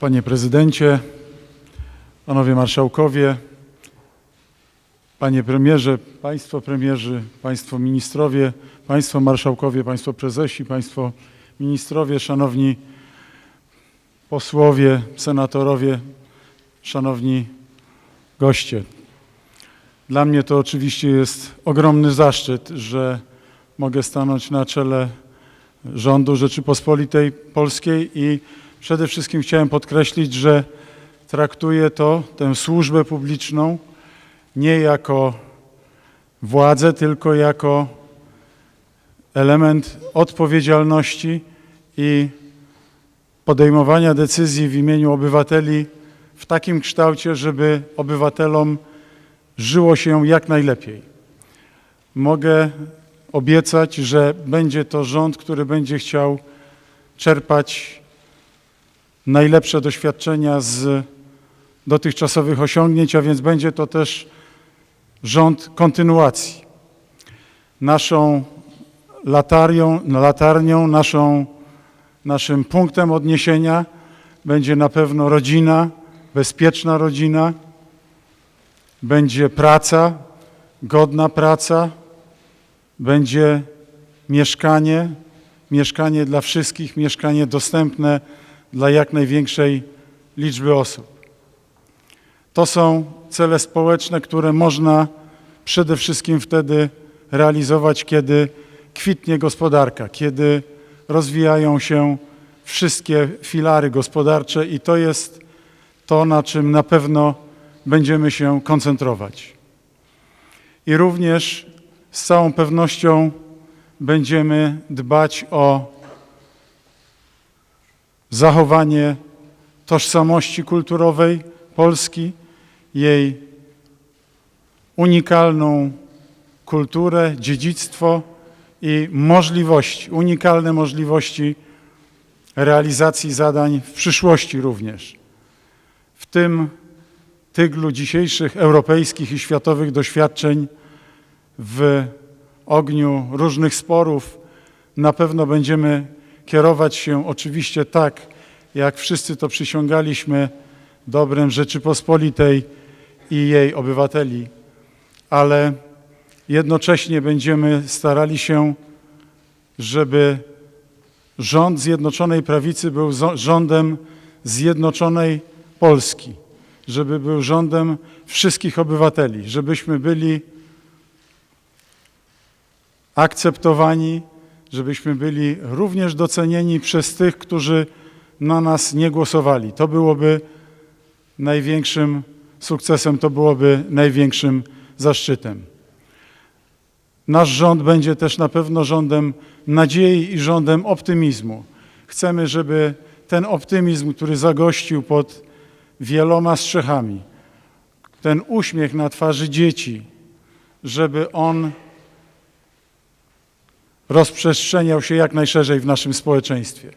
Panie Prezydencie, Panowie Marszałkowie, Panie Premierze, Państwo Premierzy, Państwo Ministrowie, Państwo Marszałkowie, Państwo Prezesi, Państwo Ministrowie, Szanowni Posłowie, Senatorowie, Szanowni Goście. Dla mnie to oczywiście jest ogromny zaszczyt, że mogę stanąć na czele rządu Rzeczypospolitej Polskiej i przede wszystkim chciałem podkreślić, że traktuję to, tę służbę publiczną nie jako władzę, tylko jako element odpowiedzialności i podejmowania decyzji w imieniu obywateli w takim kształcie, żeby obywatelom żyło się jak najlepiej. Mogę obiecać, że będzie to rząd, który będzie chciał czerpać najlepsze doświadczenia z dotychczasowych osiągnięć, a więc będzie to też rząd kontynuacji. Naszą latarią, latarnią, naszą, naszym punktem odniesienia będzie na pewno rodzina, bezpieczna rodzina, będzie praca, godna praca, będzie mieszkanie, mieszkanie dla wszystkich, mieszkanie dostępne dla jak największej liczby osób. To są cele społeczne, które można przede wszystkim wtedy realizować, kiedy kwitnie gospodarka, kiedy rozwijają się wszystkie filary gospodarcze i to jest to, na czym na pewno będziemy się koncentrować. I również z całą pewnością będziemy dbać o zachowanie tożsamości kulturowej Polski, jej unikalną kulturę, dziedzictwo i możliwości, unikalne możliwości realizacji zadań w przyszłości również. W tym tyglu dzisiejszych europejskich i światowych doświadczeń w ogniu różnych sporów na pewno będziemy kierować się oczywiście tak, jak wszyscy to przysiągaliśmy, dobrem Rzeczypospolitej i jej obywateli, ale jednocześnie będziemy starali się, żeby rząd Zjednoczonej Prawicy był rządem Zjednoczonej Polski, żeby był rządem wszystkich obywateli, żebyśmy byli akceptowani, żebyśmy byli również docenieni przez tych, którzy na nas nie głosowali. To byłoby największym sukcesem, to byłoby największym zaszczytem. Nasz rząd będzie też na pewno rządem nadziei i rządem optymizmu. Chcemy, żeby ten optymizm, który zagościł pod wieloma strzechami, ten uśmiech na twarzy dzieci, żeby on rozprzestrzeniał się jak najszerzej w naszym społeczeństwie.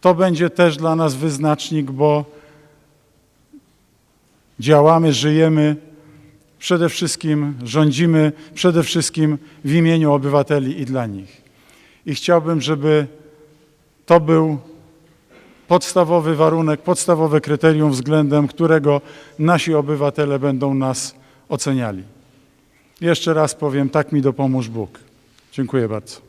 To będzie też dla nas wyznacznik, bo działamy, żyjemy, przede wszystkim rządzimy, przede wszystkim w imieniu obywateli i dla nich. I chciałbym, żeby to był podstawowy warunek, podstawowe kryterium, względem którego nasi obywatele będą nas oceniali. Jeszcze raz powiem, tak mi dopomóż Bóg. Dziękuję bardzo.